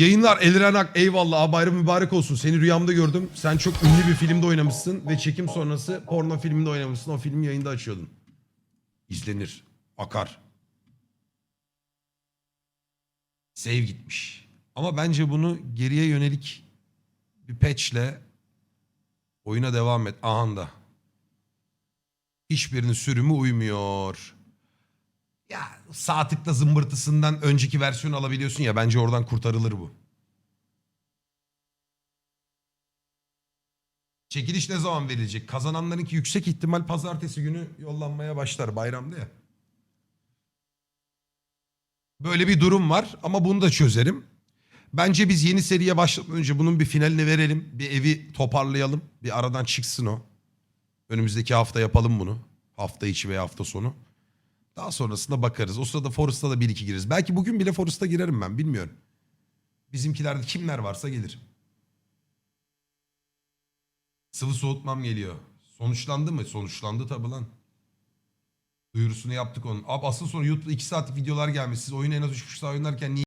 Yayınlar Eliren Ak eyvallah bayram mübarek olsun. Seni rüyamda gördüm. Sen çok ünlü bir filmde oynamışsın ve çekim sonrası porno filminde oynamışsın. O filmi yayında açıyordun. İzlenir. Akar. Save gitmiş. Ama bence bunu geriye yönelik bir patchle oyuna devam et. Aha da. Hiçbirinin sürümü uymuyor. Ya sağ tıkla zımbırtısından önceki versiyonu alabiliyorsun ya bence oradan kurtarılır bu. Çekiliş ne zaman verilecek? Kazananlarınki yüksek ihtimal pazartesi günü yollanmaya başlar bayramda ya. Böyle bir durum var ama bunu da çözerim. Bence biz yeni seriye başlamadan önce bunun bir finalini verelim. Bir evi toparlayalım. Bir aradan çıksın o. Önümüzdeki hafta yapalım bunu. Hafta içi veya hafta sonu. Daha sonrasında bakarız. O sırada Forest'a da bir iki gireriz. Belki bugün bile Forest'a girerim ben bilmiyorum. Bizimkilerde kimler varsa gelir. Sıvı soğutmam geliyor. Sonuçlandı mı? Sonuçlandı tabi lan. Duyurusunu yaptık onun. Abi asıl sonra YouTube'da 2 saatlik videolar gelmiş. Siz oyunu en az 3,5 saat oynarken niye